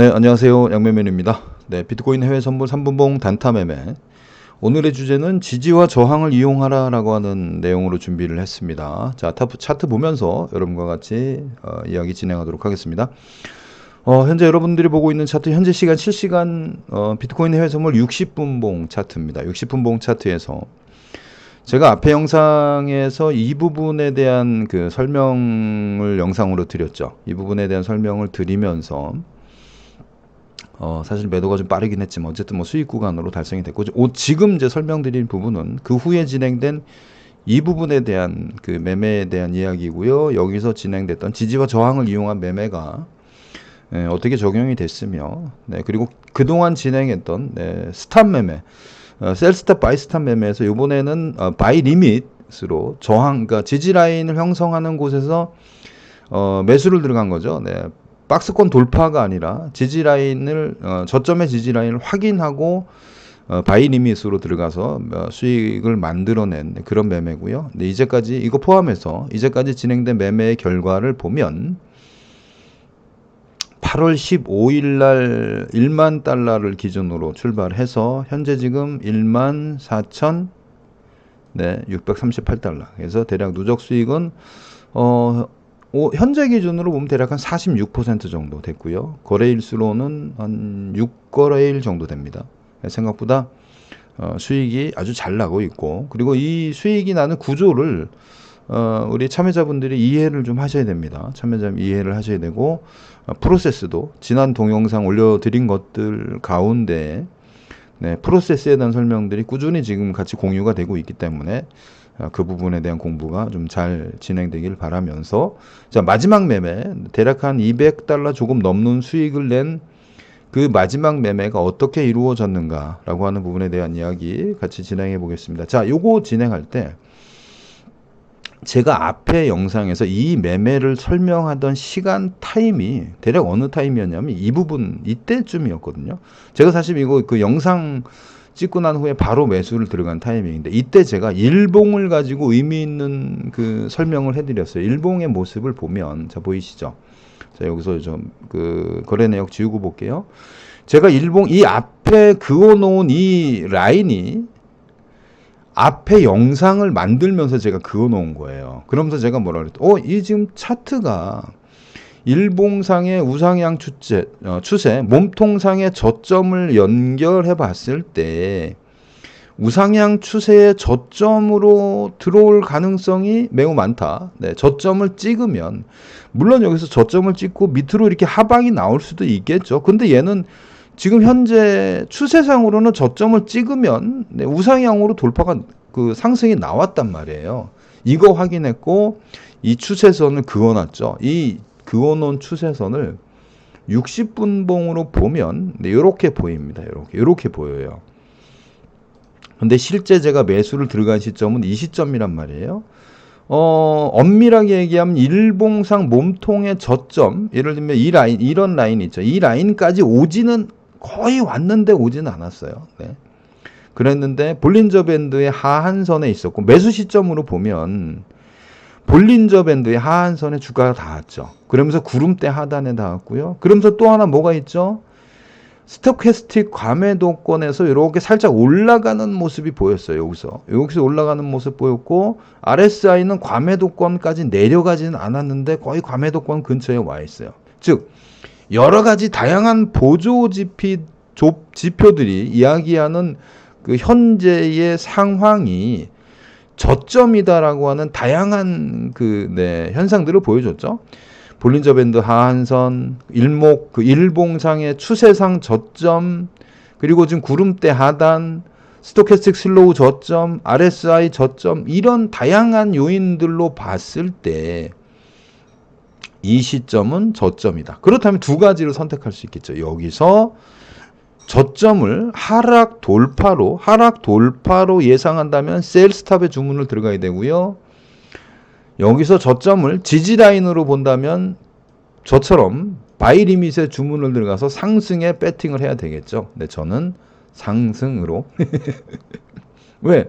네, 안녕하세요. 양매매입니다. 네, 비트코인 해외 선물 3분봉 단타 매매. 오늘의 주제는 지지와 저항을 이용하라라고 하는 내용으로 준비를 했습니다. 자, 타- 차트 보면서 여러분과 같이 어, 이야기 진행하도록 하겠습니다. 어, 현재 여러분들이 보고 있는 차트 현재 시간 실시간 어, 비트코인 해외 선물 60분봉 차트입니다. 60분봉 차트에서 제가 앞에 영상에서 이 부분에 대한 그 설명을 영상으로 드렸죠. 이 부분에 대한 설명을 드리면서 어, 사실 매도가 좀 빠르긴 했지만 어쨌든 뭐 수익 구간으로 달성이 됐고 오, 지금 이제 설명드린 부분은 그 후에 진행된 이 부분에 대한 그 매매에 대한 이야기고요. 여기서 진행됐던 지지와 저항을 이용한 매매가 예, 어떻게 적용이 됐으며 네, 그리고 그동안 진행했던 네, 스탑 매매 어, 셀 스탑 바이 스탑 매매에서 이번에는 어, 바이 리밋으로 저항 그러니까 지지 라인을 형성하는 곳에서 어, 매수를 들어간 거죠. 네. 박스권 돌파가 아니라 지지 라인을 어, 저점의 지지 라인을 확인하고 어, 바이 리밋으로 들어가서 어, 수익을 만들어낸 그런 매매고요. 네, 이제까지 이거 포함해서 이제까지 진행된 매매의 결과를 보면 8월 15일 날 1만 달러를 기준으로 출발해서 현재 지금 1만 4천 네, 638달러. 그래서 대략 누적 수익은 어 오, 현재 기준으로 보면 대략 한 46% 정도 됐고요. 거래일수로는 한 6거래일 정도 됩니다. 생각보다 어, 수익이 아주 잘 나고 있고 그리고 이 수익이 나는 구조를 어, 우리 참여자분들이 이해를 좀 하셔야 됩니다. 참여자 이해를 하셔야 되고 어, 프로세스도 지난 동영상 올려드린 것들 가운데 네, 프로세스에 대한 설명들이 꾸준히 지금 같이 공유가 되고 있기 때문에 어, 그 부분에 대한 공부가 좀 잘 진행되길 바라면서 자 마지막 매매 대략 한 200달러 조금 넘는 수익을 낸 그 마지막 매매가 어떻게 이루어졌는가라고 하는 부분에 대한 이야기 같이 진행해 보겠습니다. 자, 요거 진행할 때 제가 앞에 영상에서 이 매매를 설명하던 시간 타임이 대략 어느 타임이었냐면 이 부분 이때쯤이었거든요. 제가 사실 이거 그 영상 찍고 난 후에 바로 매수를 들어간 타이밍인데 이때 제가 일봉을 가지고 의미 있는 그 설명을 해드렸어요. 일봉의 모습을 보면 자 보이시죠? 자 여기서 좀 그 거래 내역 지우고 볼게요. 제가 일봉 이 앞에 그어놓은 이 라인이 앞에 영상을 만들면서 제가 그어놓은 거예요. 그러면서 제가 뭐라 그랬죠? 어, 이 지금 차트가 일봉상의 우상향 추세, 어, 추세, 몸통상의 저점을 연결해 봤을 때 우상향 추세의 저점으로 들어올 가능성이 매우 많다. 네, 저점을 찍으면 물론 여기서 저점을 찍고 밑으로 이렇게 하방이 나올 수도 있겠죠. 근데 얘는 지금 현재 추세상으로는 저점을 찍으면 네, 우상향으로 돌파가 그 상승이 나왔단 말이에요. 이거 확인했고 이 추세선을 그어놨죠. 이 그어놓은 추세선을 60분봉으로 보면 네, 이렇게 보입니다. 이렇게 이렇게 보여요. 근데 실제 제가 매수를 들어간 시점은 이 시점이란 말이에요. 어, 엄밀하게 얘기하면 일봉상 몸통의 저점, 예를 들면 이 라인, 이런 라인 있죠. 이 라인까지 오지는 거의 왔는데 오지는 않았어요. 네. 그랬는데 볼린저 밴드의 하한선에 있었고 매수 시점으로 보면 볼린저 밴드의 하한선에 주가가 닿았죠. 그러면서 구름대 하단에 닿았고요. 그러면서 또 하나 뭐가 있죠? 스토캐스틱 과매도권에서 이렇게 살짝 올라가는 모습이 보였어요. 여기서 여기서 올라가는 모습 보였고 RSI는 과매도권까지 내려가지는 않았는데 거의 과매도권 근처에 와 있어요. 즉 여러 가지 다양한 보조 지피, 조, 지표들이 이야기하는 그 현재의 상황이 저점이다라고 하는 다양한 그 네, 현상들을 보여줬죠. 볼린저 밴드 하한선, 일목 그 일봉상의 추세상 저점, 그리고 지금 구름대 하단, 스토캐스틱 슬로우 저점, RSI 저점 이런 다양한 요인들로 봤을 때 이 시점은 저점이다. 그렇다면 두 가지를 선택할 수 있겠죠. 여기서 저점을 하락 돌파로 하락 돌파로 예상한다면 셀스탑의 주문을 들어가야 되고요. 여기서 저점을 지지 라인으로 본다면 저처럼 바이 리밋의 주문을 들어가서 상승에 배팅을 해야 되겠죠. 근데 저는 상승으로 왜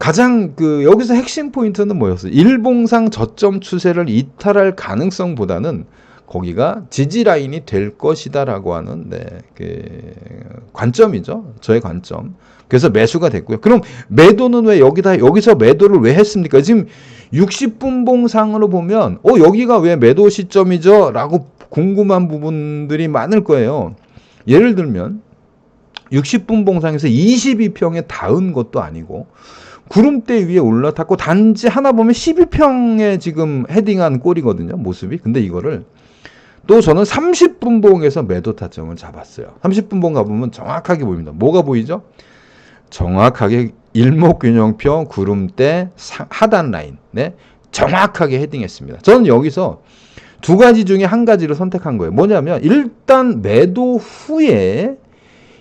가장 그 여기서 핵심 포인트는 뭐였어요? 일봉상 저점 추세를 이탈할 가능성보다는 거기가 지지 라인이 될 것이다라고 하는 네, 그 관점이죠. 저의 관점. 그래서 매수가 됐고요. 그럼 매도는 왜 여기다 여기서 매도를 왜 했습니까? 지금 60분 봉상으로 보면 어 여기가 왜 매도 시점이죠?라고 궁금한 부분들이 많을 거예요. 예를 들면 60분 봉상에서 22평에 닿은 것도 아니고 구름대 위에 올라탔고 단지 하나 보면 12평에 지금 헤딩한 꼴이거든요. 모습이. 근데 이거를 또 저는 30분봉에서 매도 타점을 잡았어요. 30분봉 가보면 정확하게 보입니다. 뭐가 보이죠? 정확하게 일목균형표 구름대 사- 하단 라인. 네. 정확하게 헤딩했습니다. 저는 여기서 두 가지 중에 한 가지를 선택한 거예요. 뭐냐면 일단 매도 후에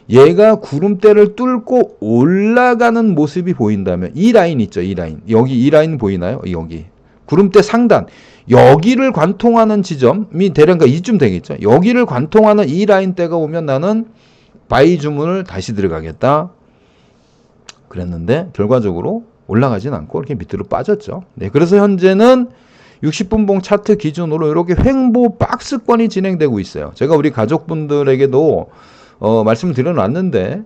얘가 구름대를 뚫고 올라가는 모습이 보인다면 이 라인 있죠, 이 라인. 여기 이 라인 보이나요? 여기. 구름대 상단. 여기를 관통하는 지점이 대략 이쯤 되겠죠. 여기를 관통하는 이 라인대가 오면 나는 바이 주문을 다시 들어가겠다. 그랬는데 결과적으로 올라가진 않고 이렇게 밑으로 빠졌죠. 네, 그래서 현재는 60분봉 차트 기준으로 이렇게 횡보 박스권이 진행되고 있어요. 제가 우리 가족분들에게도 어, 말씀을 드려놨는데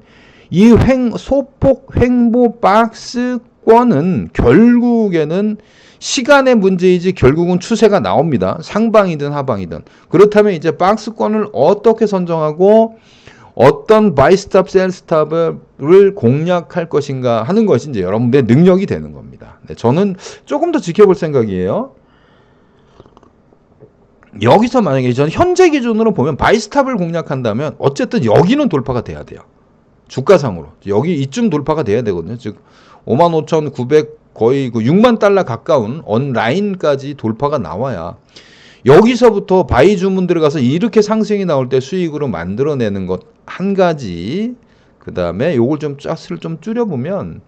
이 횡, 소폭 횡보 박스권은 결국에는 시간의 문제이지 결국은 추세가 나옵니다. 상방이든 하방이든. 그렇다면 이제 박스권을 어떻게 선정하고 어떤 바이스탑, 셀스탑을 공략할 것인가 하는 것이 이제 여러분들의 능력이 되는 겁니다. 네, 저는 조금 더 지켜볼 생각이에요. 여기서 만약에 저는 현재 기준으로 보면 바이스탑을 공략한다면 어쨌든 여기는 돌파가 돼야 돼요. 주가상으로. 여기 이쯤 돌파가 돼야 되거든요. 즉 55,900 거의 그 6만 달러 가까운 언라인까지 돌파가 나와야 여기서부터 바이 주문 들어가서 이렇게 상승이 나올 때 수익으로 만들어내는 것 한 가지 그 다음에 요걸 좀 짝을 좀 줄여보면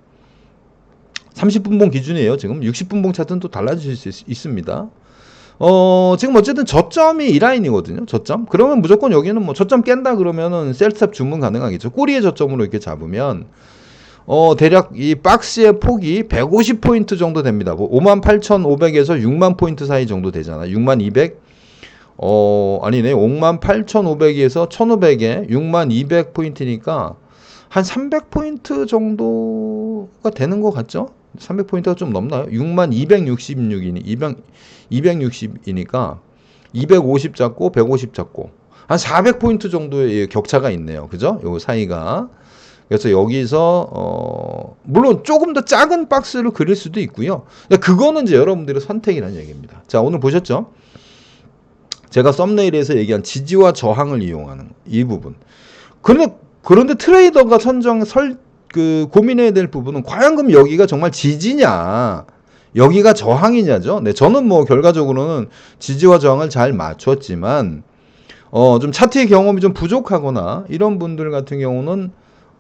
30분봉 기준이에요. 지금 60분봉 차트는 또 달라질 수 있, 있습니다. 어, 지금 어쨌든 저점이 이 라인이거든요. 저점. 그러면 무조건 여기는 뭐 저점 깬다 그러면은 셀스탑 주문 가능하겠죠. 꼬리의 저점으로 이렇게 잡으면 어, 대략 이 박스의 폭이 150포인트 정도 됩니다. 뭐 58,500에서 6만 포인트 사이 정도 되잖아. 6만 200 어, 아니네. 5만 8,500에서 1,500에 6만 200 포인트니까 한 300포인트 정도가 되는 것 같죠? 300포인트가 좀 넘나요? 6만 266이니 200 260이니까 250 잡고 150 잡고 한 400포인트 정도의 격차가 있네요. 그죠? 요 사이가. 그래서 여기서 어 물론 조금 더 작은 박스를 그릴 수도 있고요. 그거는 이제 여러분들의 선택이라는 얘기입니다. 자, 오늘 보셨죠? 제가 썸네일에서 얘기한 지지와 저항을 이용하는 이 부분. 그런데 그런데 트레이더가 선정 설 그 고민해야 될 부분은 과연 그럼 여기가 정말 지지냐? 여기가 저항이냐죠. 네, 저는 뭐 결과적으로는 지지와 저항을 잘 맞췄지만 어, 좀 차트의 경험이 좀 부족하거나 이런 분들 같은 경우는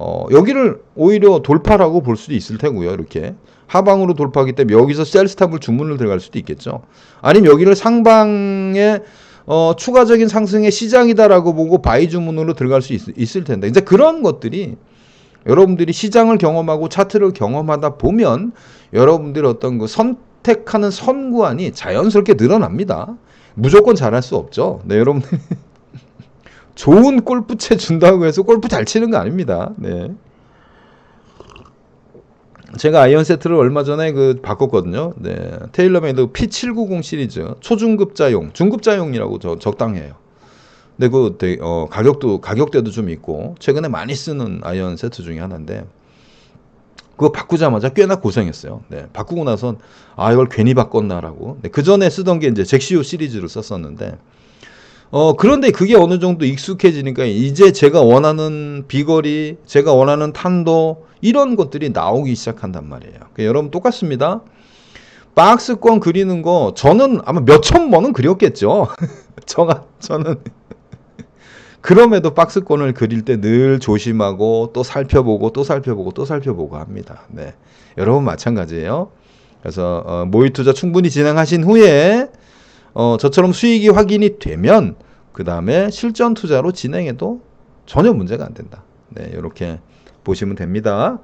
어, 여기를 오히려 돌파라고 볼 수도 있을 테고요. 이렇게 하방으로 돌파하기 때문에 여기서 셀스탑을 주문을 들어갈 수도 있겠죠. 아니면 여기를 상방에 어, 추가적인 상승의 시장이다라고 보고 바이 주문으로 들어갈 수 있, 을 텐데 이제 그런 것들이 여러분들이 시장을 경험하고 차트를 경험하다 보면 여러분들이 어떤 그 선택하는 선구안이 자연스럽게 늘어납니다. 무조건 잘할 수 없죠. 네, 여러분들 좋은 골프 채 준다고 해서 골프 잘 치는 거 아닙니다. 네. 제가 아이언 세트를 얼마 전에 그 바꿨거든요. 네. 테일러메이드 P790 시리즈 초중급자용, 중급자용이라고 저 적당해요. 근데 그 되게, 어, 가격도 가격대도 좀 있고 최근에 많이 쓰는 아이언 세트 중에 하나인데 그거 바꾸자마자 꽤나 고생했어요. 네. 바꾸고 나선 아 이걸 괜히 바꿨나라고. 네. 그 전에 쓰던 게 이제 잭시오 시리즈를 썼었는데 어 그런데 그게 어느 정도 익숙해지니까 이제 제가 원하는 비거리, 제가 원하는 탄도 이런 것들이 나오기 시작한단 말이에요. 그러니까 여러분 똑같습니다. 박스권 그리는 거 저는 아마 몇천 번은 그렸겠죠. 저가 저는 그럼에도 박스권을 그릴 때 늘 조심하고 또 살펴보고 또 살펴보고 또 살펴보고 합니다. 네. 여러분 마찬가지예요. 그래서 어, 모의 투자 충분히 진행하신 후에 어, 저처럼 수익이 확인이 되면 그 다음에 실전 투자로 진행해도 전혀 문제가 안 된다. 네, 이렇게 보시면 됩니다.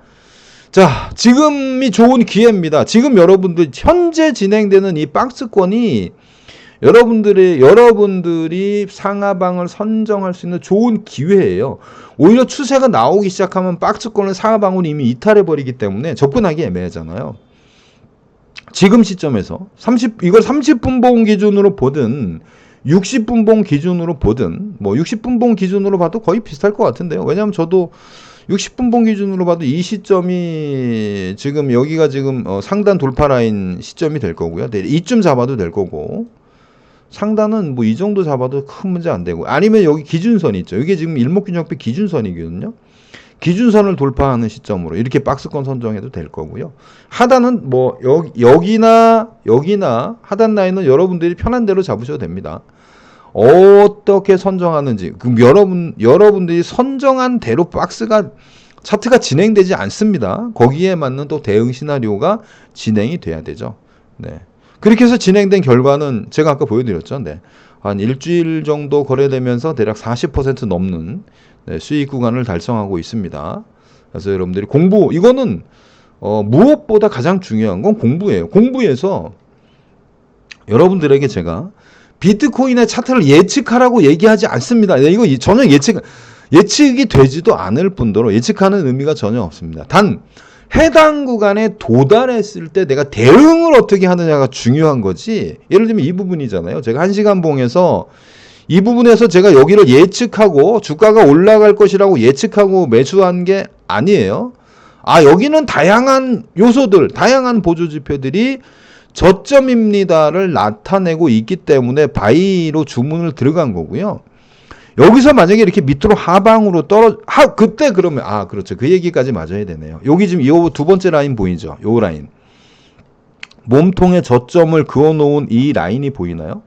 자, 지금이 좋은 기회입니다. 지금 여러분들 현재 진행되는 이 박스권이 여러분들의 여러분들이 상하방을 선정할 수 있는 좋은 기회예요. 오히려 추세가 나오기 시작하면 박스권을 상하방으로 이미 이탈해 버리기 때문에 접근하기 애매하잖아요. 지금 시점에서 30 이걸 30분 봉 기준으로 보든 60분 봉 기준으로 보든 뭐 60분 봉 기준으로 봐도 거의 비슷할 것 같은데요. 왜냐하면 저도 60분 봉 기준으로 봐도 이 시점이 지금 여기가 지금 어, 상단 돌파 라인 시점이 될 거고요. 네, 이쯤 잡아도 될 거고 상단은 뭐 이 정도 잡아도 큰 문제 안 되고 아니면 여기 기준선이 있죠. 이게 지금 일목균형비 기준선이거든요. 기준선을 돌파하는 시점으로 이렇게 박스권 선정해도 될 거고요. 하단은 뭐 여기, 여기나 여기나 하단 라인은 여러분들이 편한 대로 잡으셔도 됩니다. 어떻게 선정하는지 그럼 여러분 여러분들이 선정한 대로 박스가 차트가 진행되지 않습니다. 거기에 맞는 또 대응 시나리오가 진행이 돼야 되죠. 네. 그렇게 해서 진행된 결과는 제가 아까 보여드렸죠. 네. 한 일주일 정도 거래되면서 대략 40% 넘는 네, 수익 구간을 달성하고 있습니다. 그래서 여러분들이 공부 이거는 어, 무엇보다 가장 중요한 건 공부예요. 공부에서 여러분들에게 제가 비트코인의 차트를 예측하라고 얘기하지 않습니다. 네, 이거 전혀 예측 예측이 되지도 않을 뿐더러 예측하는 의미가 전혀 없습니다. 단 해당 구간에 도달했을 때 내가 대응을 어떻게 하느냐가 중요한 거지. 예를 들면 이 부분이잖아요. 제가 한 시간 봉에서 이 부분에서 제가 여기를 예측하고 주가가 올라갈 것이라고 예측하고 매수한 게 아니에요. 아, 여기는 다양한 요소들, 다양한 보조 지표들이 저점입니다를 나타내고 있기 때문에 바이로 주문을 들어간 거고요. 여기서 만약에 이렇게 밑으로 하방으로 떨어 하 그때 그러면 아 그렇죠 그 얘기까지 맞아야 되네요. 여기 지금 이 두 번째 라인 보이죠? 요 라인 몸통에 저점을 그어 놓은 이 라인이 보이나요?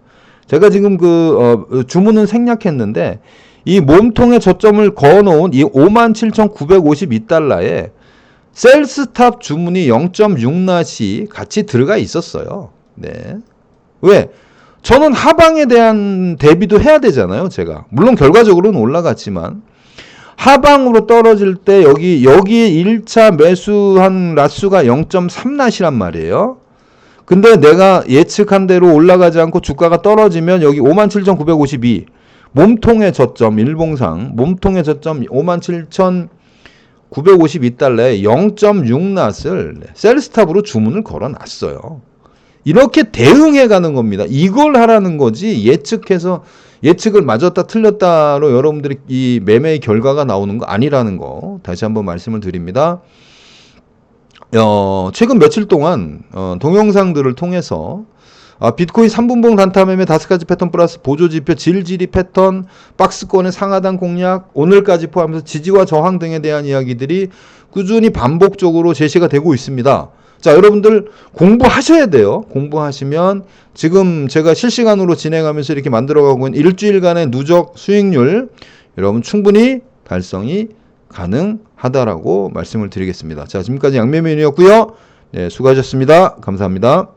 제가 지금 그 어, 주문은 생략했는데 이 몸통에 저점을 그어 놓은 이 57,952달러에 셀스탑 주문이 0.6낫이 같이 들어가 있었어요. 네. 왜? 저는 하방에 대한 대비도 해야 되잖아요, 제가. 물론 결과적으로는 올라갔지만 하방으로 떨어질 때 여기 여기 1차 매수한 라수가 0.3낫이란 말이에요. 근데 내가 예측한 대로 올라가지 않고 주가가 떨어지면 여기 57,952 몸통의 저점 일봉상 몸통의 저점 57,952달러에 0.6낫을 셀스탑으로 주문을 걸어 놨어요. 이렇게 대응해 가는 겁니다. 이걸 하라는 거지 예측해서 예측을 맞았다 틀렸다로 여러분들이 이 매매의 결과가 나오는 거 아니라는 거 다시 한번 말씀을 드립니다. 어, 최근 며칠 동안 어, 동영상들을 통해서 아, 비트코인 3분봉 단타 매매 다섯 가지 패턴 플러스 보조 지표 질질이 패턴 박스권의 상하단 공략 오늘까지 포함해서 지지와 저항 등에 대한 이야기들이 꾸준히 반복적으로 제시가 되고 있습니다. 자, 여러분들 공부하셔야 돼요. 공부하시면 지금 제가 실시간으로 진행하면서 이렇게 만들어가고 있는 일주일간의 누적 수익률 여러분 충분히 달성이 가능하다라고 말씀을 드리겠습니다. 자, 지금까지 양매민이었고요. 네, 수고하셨습니다. 감사합니다.